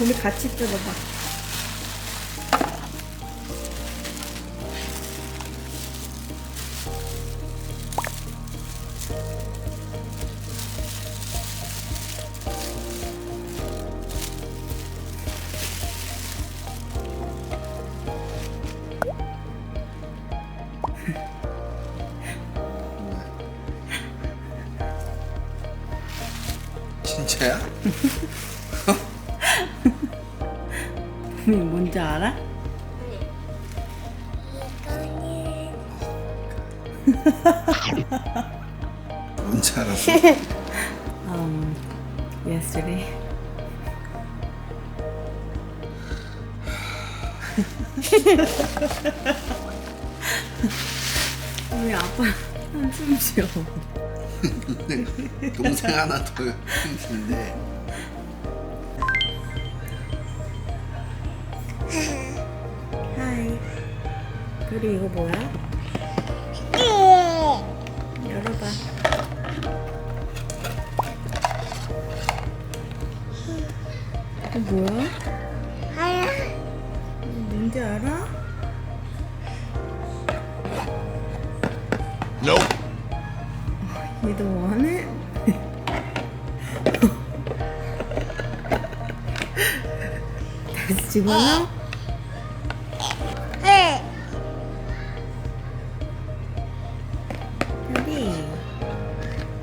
우리 같이 뜯어봐. 진짜야? 뭔지 알아? 뭔지 알았어? Um, yesterday. 우리 아빠 한숨 쉬어. 동생 하나 더 있는데 그리 이거 뭐야? 열어봐. 이거 뭐야? 뭔지 알아? You don't want it? 다시 집어넣어?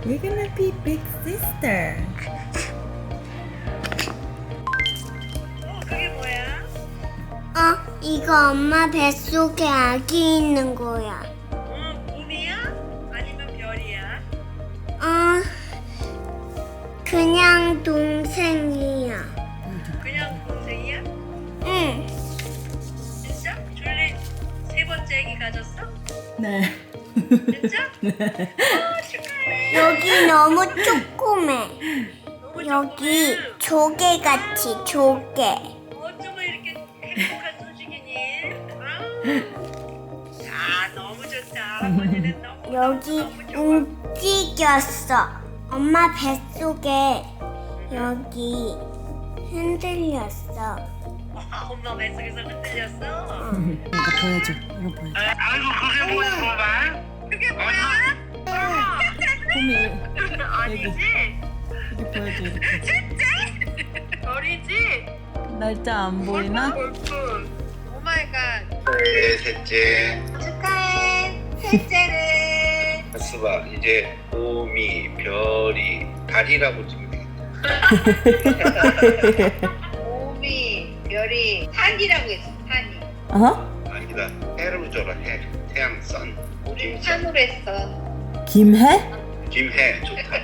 You're gonna be big sister. 어, 이거 엄마 뱃속에 아기 있는 거야. 어, 봄이야? 아니면 별이야? 어, 그냥 동생이야. 그냥 동생이야? 응. 진짜? 졸리 세 번째 애기 가졌어? 네. 진짜? 어, 축하해. 여기 너무 조그매. 너무 여기. 조개 같이 조개. 어쩌면 이렇게 행복한 소식이니? 아, 너무 좋다. 할아버지는 너무 여기 너무 좋아. 움직였어. 엄마 뱃속에 여기 흔들렸어. 와, 엄마 뱃속에서 흔들렸어? 이거 보여줘. 이거 보여줘. 아이고 그게 뭐야 그게 뭐야? 봄이 아니지? 이렇게 보여줘. 이렇게. 별이지? 날짜 안 보이나? 골프. 오 마이 갓. 네 셋째 축하해. 셋째를. 수봐 이제 봄이 별이 달이라고 되겠다 봄이, 별이, 산이라고 했어, 산이. 어? 아니다 해로 줘라 해 태양 선 김, 산으로 했어. 김해? 김해 좋다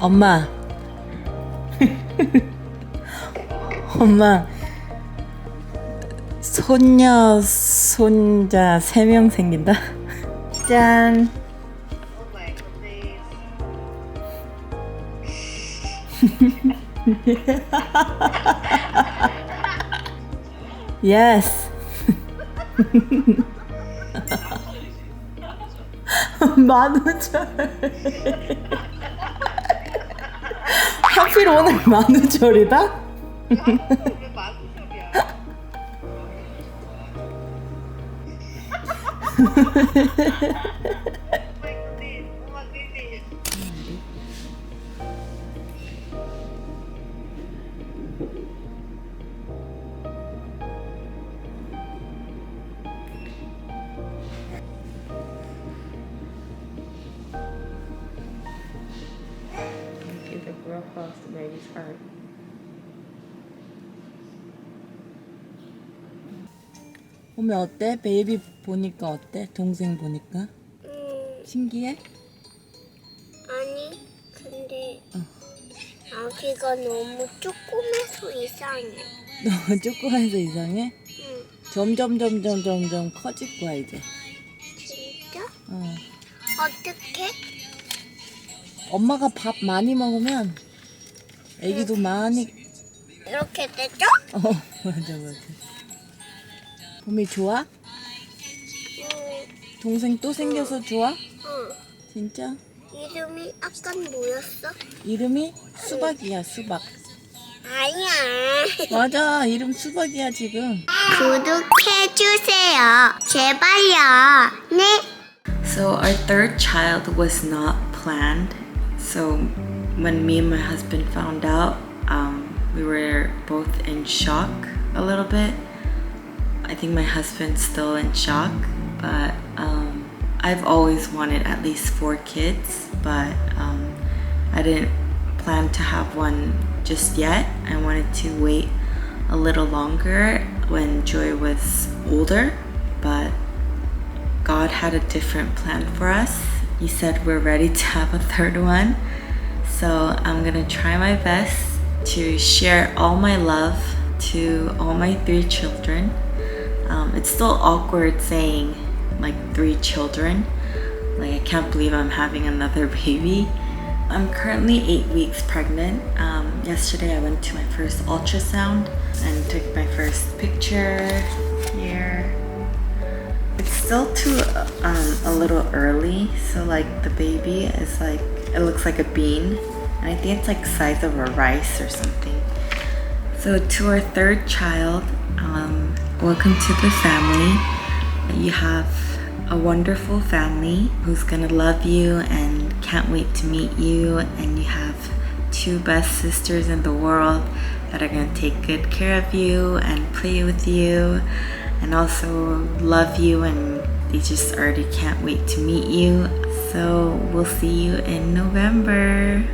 엄마. 엄마. 손녀, 손자 세 명 생긴다. 짠. 예스. 만 우절. 하필 오늘 만 우절이다? 왜 마구섭이야? Close to baby's heart. 오면 어때? 베이비 보니까 어때? 동생 보니까? 음, 신기해? 아니, 근데 아기가 너무 조그매서 이상해. 너무 조그만서 이상해? 응, 점점 점점 점점 커질 거야 이제. 진짜? 어. 어떻게? 엄마가 밥 많이 먹으면 애기도 많이 이렇게 되죠? 어 맞아 맞아. 봄이 좋아? 응, 동생 또 생겨서 좋아? 응. 진짜? 이름이 아까 뭐였어? 이름이 수박이야 수박. 아니야. 맞아 이름 수박이야 지금 구독해주세요. 제발요. 네. So our third child was not planned. So when me and my husband found out, um, we were both in shock a little bit. I think my husband's still in shock, but um, I've always wanted at least four kids, but um, I didn't plan to have one just yet. I wanted to wait a little longer when Joy was older, but God had a different plan for us. He said we're ready to have a third one. So I'm gonna try my best to share all my love to all my three children. Um, it's still awkward saying like three children. Like I can't believe I'm having another baby. I'm currently eight weeks pregnant. Um, yesterday I went to my first ultrasound and took my first picture here. It's still too um, a little early, so like the baby is like it looks like a bean, and I think it's like size of a rice or something. So to our third child, um, welcome to the family. You have a wonderful family who's gonna love you and can't wait to meet you, and you have two best sisters in the world that are gonna take good care of you and play with you and also love you and they just already can't wait to meet you. So we'll see you in November.